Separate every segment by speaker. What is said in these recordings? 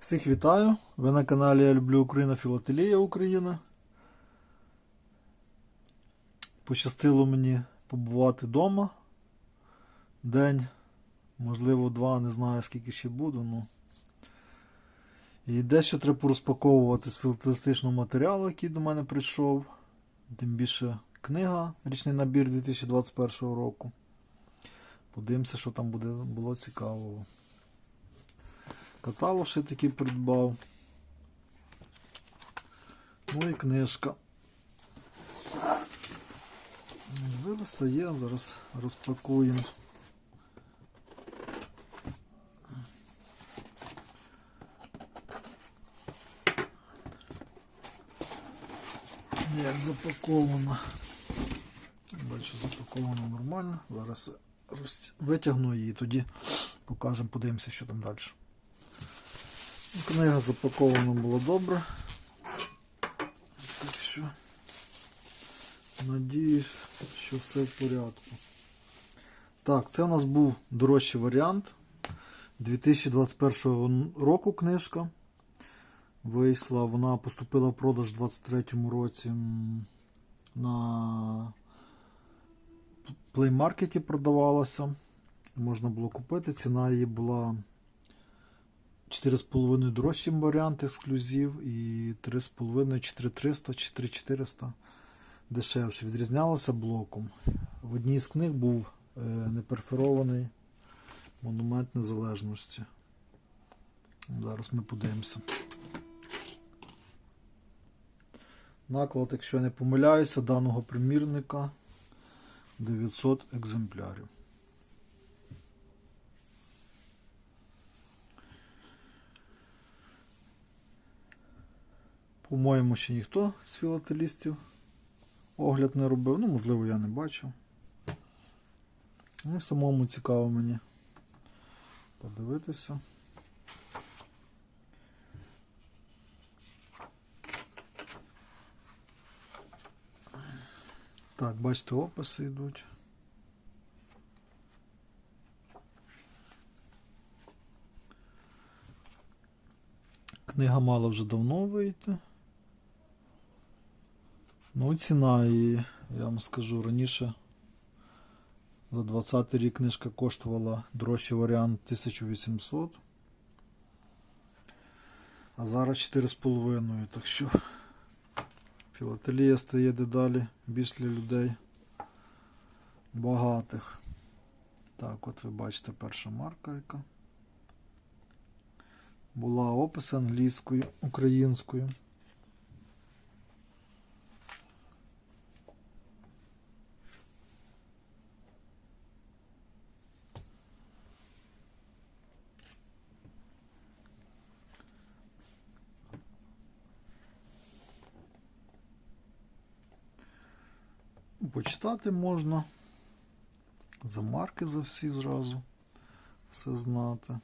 Speaker 1: Всіх вітаю! Ви на каналі Я люблю Україна Філателія Україна. Пощастило мені побувати вдома. День, можливо, два, не знаю скільки ще буду. Ну. І дещо треба розпаковувати з філателістичного матеріалу, який до мене прийшов. Тим більше книга, річний набір 2021 року. Подивимося, що там буде, було цікавого. Каталог ще такий придбав. Ну і книжка. Є, зараз розпакуємо. Як запаковано. Бачу, запаковано нормально. Зараз витягну її, тоді покажемо, подивимося, що там далі. Книга запакована була добре. Так що надіюсь, що все в порядку. Так, це у нас був дорожчий варіант. 2021 року книжка. Вийшла, вона поступила в продаж у 2023 році на Play Market продавалася. Можна було купити. Ціна її була 4,5 дорожчий варіант ексклюзив і 3,5, 4300 чи 3400 дешевше. Відрізнялося блоком. В одній з книг був е, неперферований монумент незалежності. Зараз ми подивимося. Наклад, якщо я не помиляюся, даного примірника 900 екземплярів. По-моєму, ще ніхто з філателістів огляд не робив. Ну, можливо, я не бачив. Ну, самому цікаво мені подивитися. Так, бачите, описи йдуть. Книга мала вже давно вийти. Ну, ціна її, я вам скажу, раніше за 20 рік книжка коштувала дорожчий варіант 1800. А зараз 4,5. Так що філателія стає дедалі більш для людей багатих. Так, от ви бачите перша марка, яка була опис англійською, українською. Почитати можна. За марки за всі зразу. Все знати.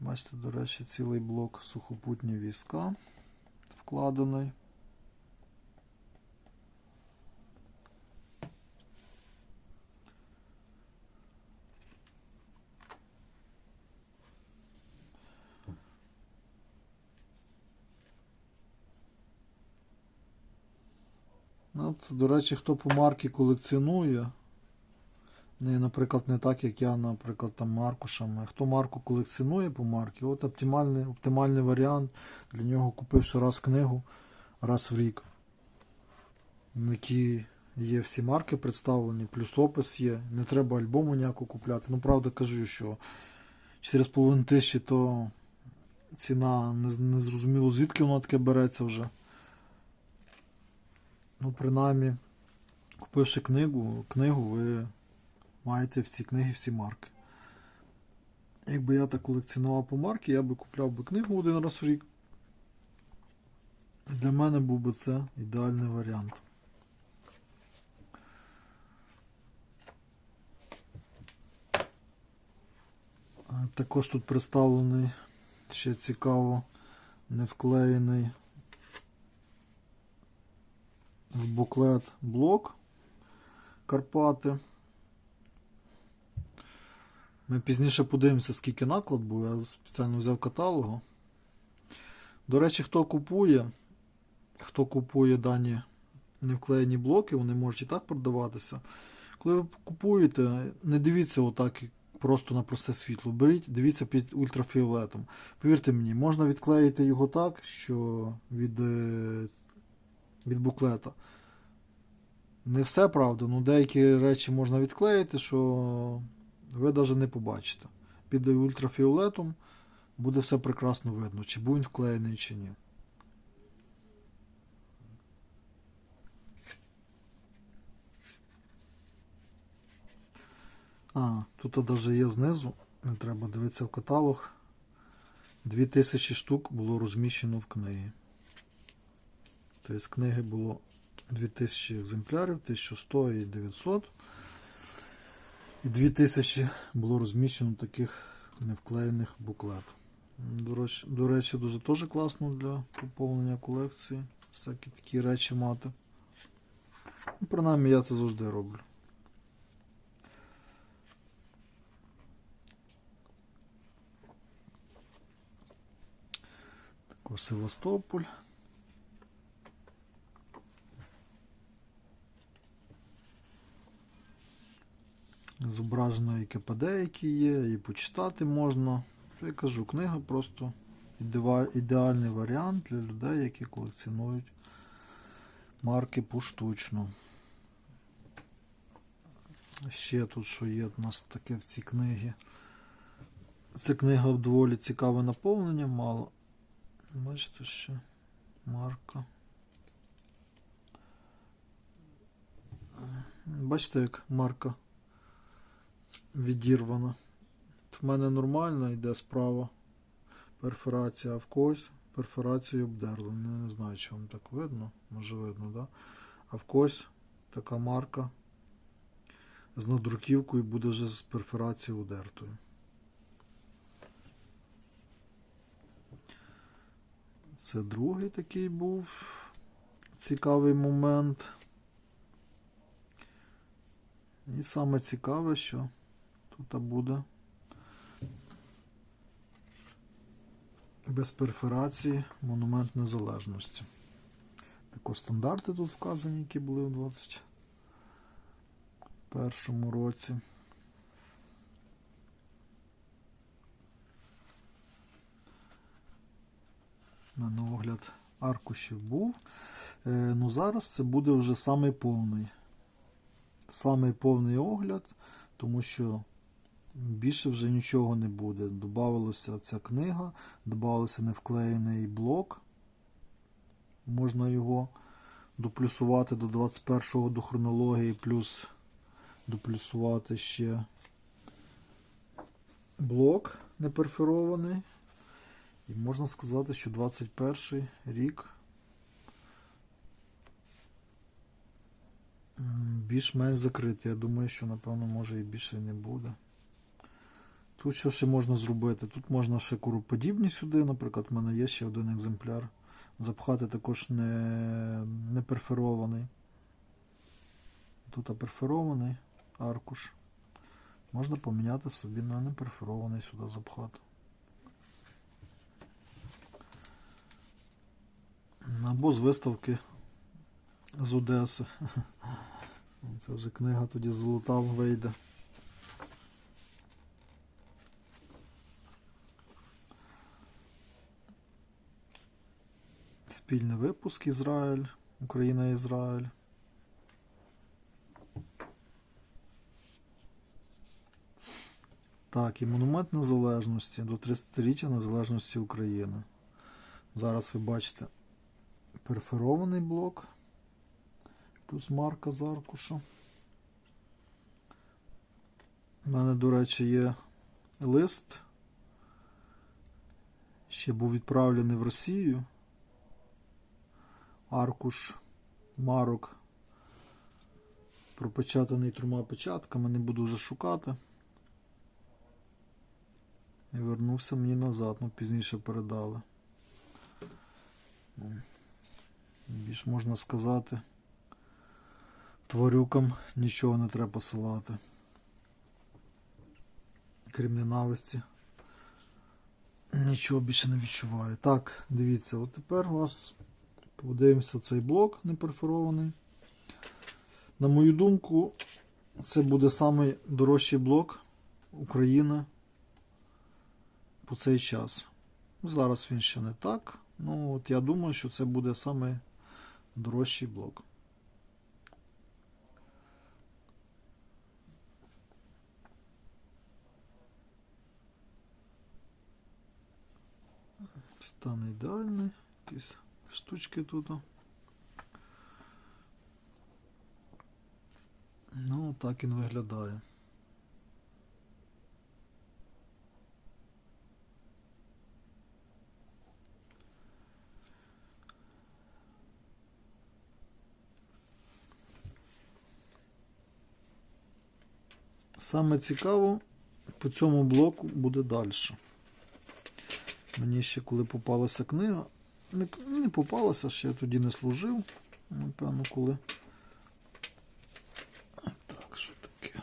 Speaker 1: Бачите, до речі, цілий блок сухопутні війська вкладений. От, до речі, хто по марки колекціонує, не, наприклад, не так, як я, наприклад, там маркушами. Хто марку колекціонує по марки, от оптимальний, оптимальний варіант для нього, купивши раз книгу, раз в рік. В якій є всі марки представлені, плюс опис є. Не треба альбому ніякого купляти. Ну, правда, кажу, що 4,5 тисячі то ціна не, з- не зрозуміло, звідки воно таке береться вже. Ну, принаймні, купивши книгу, книгу, ви маєте в цій книгі всі марки. Якби я так колекціонував по марки, я би купляв би книгу один раз в рік. Для мене був би це ідеальний варіант. Також тут представлений ще цікаво невклеєний в буклет блок Карпати. Ми пізніше подивимося, скільки наклад був. Я спеціально взяв каталогу. До речі, хто купує, хто купує дані невклеєні блоки, вони можуть і так продаватися. Коли ви купуєте, не дивіться отак просто на просте світло. Беріть, дивіться під ультрафіолетом. Повірте мені, можна відклеїти його так, що від, е, від буклета. Не все правда, ну деякі речі можна відклеїти, що ви навіть не побачите. Під ультрафіолетом буде все прекрасно видно, чи він вклеєний, чи ні. А, тут навіть є знизу, не треба дивитися в каталог. 2000 штук було розміщено в книгі. Тобто з книги було 2000 екземплярів, 1100 і 900. І 2000 було розміщено таких невклеєних буклет. До речі, до речі, дуже теж класно для поповнення колекції. Всякі такі речі мати. Ну, принаймні я це завжди роблю. Також Севастополь. Зображено і КПД, які є, і почитати можна. Я кажу, книга просто ідеальний варіант для людей, які колекціонують марки поштучно. Ще тут що є у нас таке в цій книгі. Ця книга доволі цікаве наповнення мало. Бачите ще марка. Бачите, як марка відірвана. В мене нормально йде справа перфорація, в когось перфорацію обдерли. Не, не знаю, чи вам так видно. Може видно, да? А в когось така марка з надруківкою буде вже з перфорацією удертою. Це другий такий був цікавий момент. І саме цікаве, що тут буде без перфорації монумент незалежності. Також стандарти тут вказані, які були у 2021 році. У мене огляд аркушів був. Е, ну зараз це буде вже самий повний. Самий повний огляд, тому що більше вже нічого не буде. Добавилася ця книга, додався невклеєний блок. Можна його доплюсувати до 21-го до хронології, плюс доплюсувати ще блок неперферований. І можна сказати, що 21 рік більш-менш закритий. Я думаю, що напевно може і більше не буде. Тут що ще можна зробити? Тут можна ще куроподібні сюди, наприклад, в мене є ще один екземпляр. Запхати також не, не перферований. Тут перферований аркуш. Можна поміняти собі на неперферований сюди запхати. Або з виставки з Одеси. Це вже книга тоді золота вийде. Спільний випуск Ізраїль, Україна-Ізраїль. Так, і монумент незалежності до 30-ліття незалежності України. Зараз ви бачите перферований блок, плюс марка з аркуша. У мене, до речі, є лист. Ще був відправлений в Росію. Аркуш марок пропечатаний трьома печатками, не буду вже шукати. І вернувся мені назад, ну пізніше передали. Ну, Більш можна сказати, тварюкам нічого не треба посилати. крім ненависті. Нічого більше не відчуваю. Так, дивіться, от тепер у вас подивимося цей блок неперфорований. На мою думку, це буде найдорожчий блок України по цей час. Зараз він ще не так. Ну, от я думаю, що це буде найдорожчий блок. Стан ідеальний. Якісь штучки тут. Ну, так він виглядає. Саме цікаво по цьому блоку буде далі. Мені ще коли попалася книга, не, не попалася, ще я тоді не служив. Напевно, коли. Так, що таке?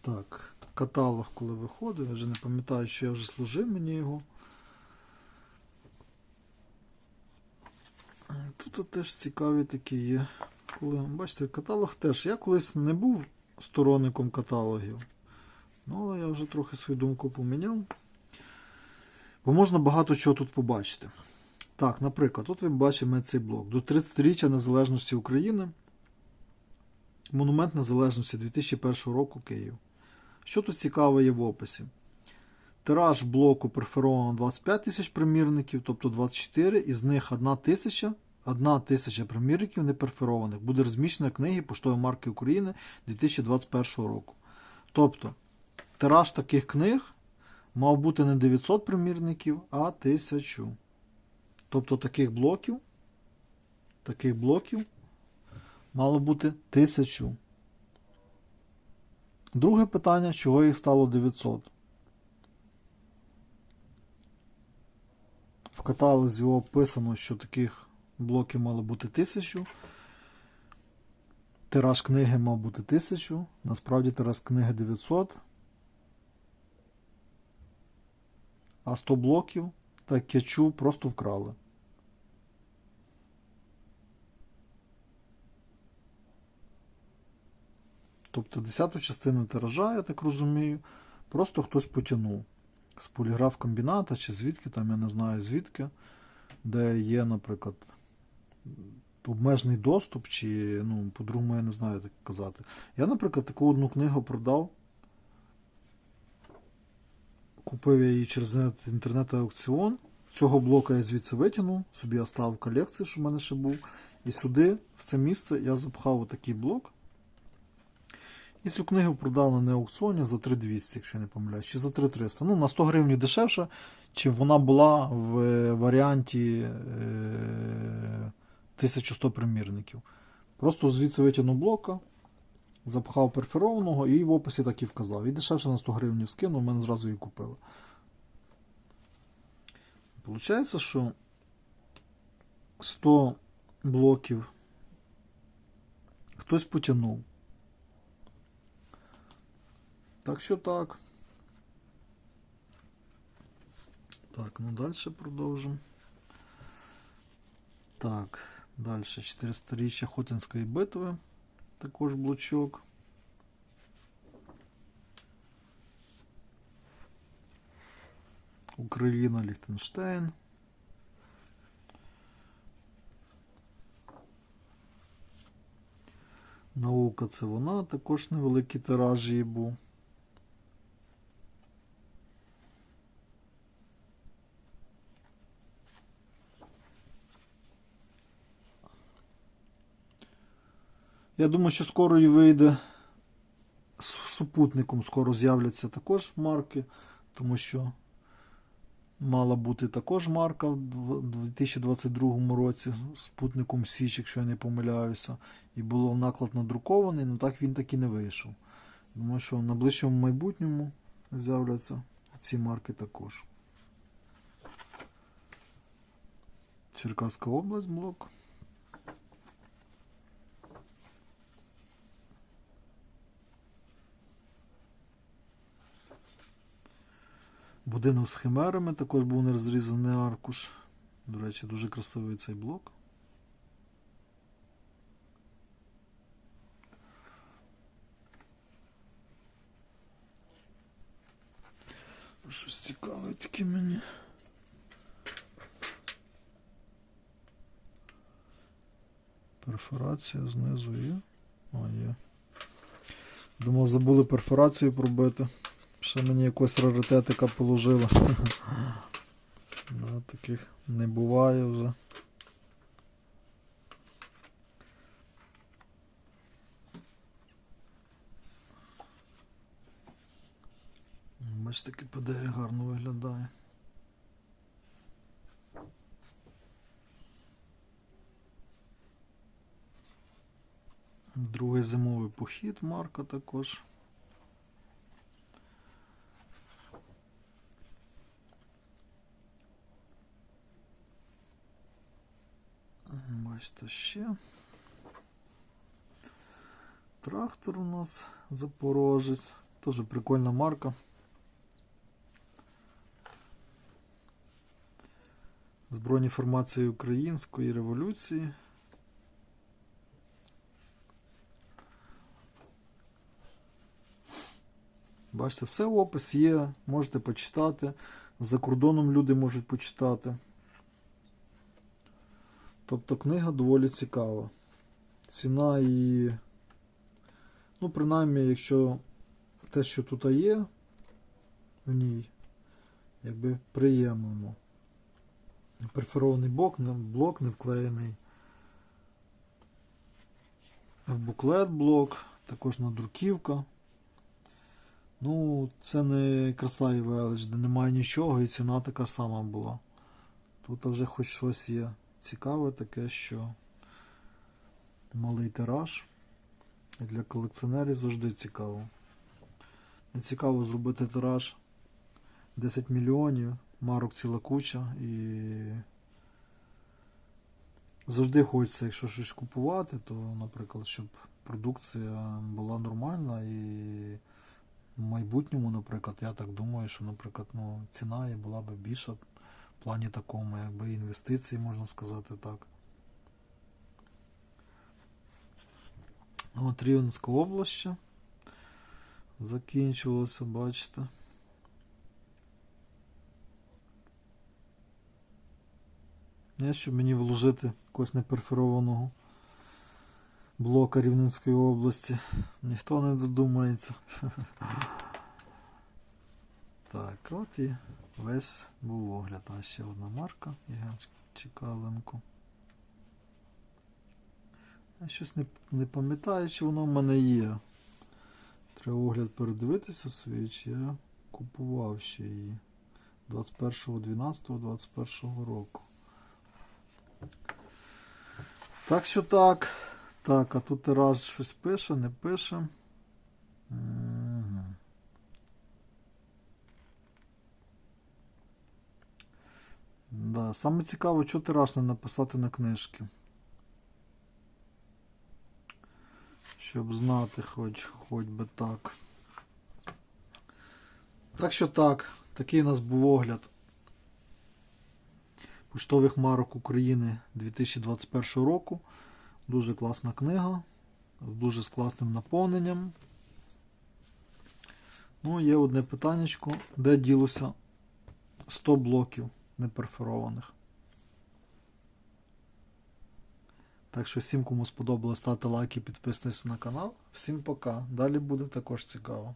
Speaker 1: Так, каталог, коли виходив, я вже не пам'ятаю, що я вже служив мені його. Тут теж цікаві такі є. Коли, бачите, каталог теж. Я колись не був сторонником каталогів. Ну, але я вже трохи свою думку поміняв. Бо можна багато чого тут побачити. Так, наприклад, тут ви бачимо цей блок. До 30-річчя Незалежності України. Монумент Незалежності 2001 року Київ. Що тут цікаве є в описі? Тираж блоку перфоровано 25 тисяч примірників, тобто 24, із них 1 тисяча. Одна тисяча примірників неперфорованих буде розміщена книги поштової марки України 2021 року. Тобто, тираж таких книг мав бути не 900 примірників, а 1000. Тобто таких блоків, таких блоків мало бути 1000. Друге питання, чого їх стало 900? В каталозі описано, що таких блоків мало бути 1000. Тираж книги мав бути 1000. Насправді тираж книги 900. А 100 блоків так кячу просто вкрали. Тобто десяту частину тиража, я так розумію, просто хтось потягнув з поліграф комбіната чи звідки, там я не знаю звідки, де є, наприклад, обмежений доступ, чи, ну, по-другому, я не знаю так казати. Я, наприклад, таку одну книгу продав. Купив я її через інтернет-аукціон. Цього блока я звідси витягнув, собі я став в що в мене ще був. І сюди, в це місце, я запхав отакий блок. І цю книгу продав на неаукціоні за 3200, якщо я не помиляюсь, чи за 3300. Ну, на 100 гривень дешевше, чим вона була в варіанті е, 1100 примірників. Просто звідси витягнув блока, запхав перферованого і в описі так і вказав. І дешевше на 100 гривень скинув, мене зразу її купили. Получається, що 100 блоків хтось потягнув. Так що так. Так, ну далі продовжимо. Так, далі 400-річчя Хотинської битви. Також блочок. Україна, Ліхтенштейн. Наука це вона, також невеликий тираж її був. Я думаю, що скоро і вийде з супутником, скоро з'являться також марки, тому що мала бути також марка в 2022 році з спутником Січ, якщо я не помиляюся. І було наклад надрукований, але так він так і не вийшов. Думаю, що в найближчому майбутньому з'являться ці марки також. Черкаська область, блок. Будинок з химерами також був нерозрізаний аркуш. До речі, дуже красивий цей блок. Щось цікаве таке мені. Перфорація знизу є. А, є. Думав, забули перфорацію пробити. Ще мені якось раритетика положила. Да, таких не буває вже. Бачите, КПД гарно виглядає. Другий зимовий похід марка також. Бачите ще. Трактор у нас Запорожець. Теж прикольна марка. Збройні формації Української революції. Бачите, все опис є, можете почитати. За кордоном люди можуть почитати. Тобто книга доволі цікава. Ціна і. Ну, принаймні, якщо те, що тут є в ній, якби приємно. Перфорований блок, блок не вклеєний. В буклет блок, також надруківка. Ну, це не краса і де немає нічого, і ціна така сама була. Тут вже хоч щось є цікаве таке, що малий тираж. І для колекціонерів завжди цікаво. Не цікаво зробити тираж 10 мільйонів, марок ціла куча і завжди хочеться, якщо щось купувати, то, наприклад, щоб продукція була нормальна і в майбутньому, наприклад, я так думаю, що, наприклад, ну, ціна була б більша плані такому, якби інвестиції, можна сказати так. От Рівненська область ще закінчувалося, бачите. Не, щоб мені вложити якогось неперфорованого блока Рівненської області. Ніхто не додумається. Так, от і весь був огляд. А ще одна марка. Чекаленко. Я щось не, не пам'ятаю, чи воно в мене є. Треба огляд передивитися свій, чи я купував ще її 21.12.21 року. Так що так. Так, а тут тираж щось пише, не пише. Да, саме цікаво, що тираж написати на книжки. Щоб знати хоч, хоч би так. Так що так, такий у нас був огляд поштових марок України 2021 року. Дуже класна книга, з дуже з класним наповненням. Ну, є одне питаннячко, де ділося 100 блоків неперфорованих. Так що всім, кому сподобалось, ставте лайки, підписуйтесь на канал. Всім пока. Далі буде також цікаво.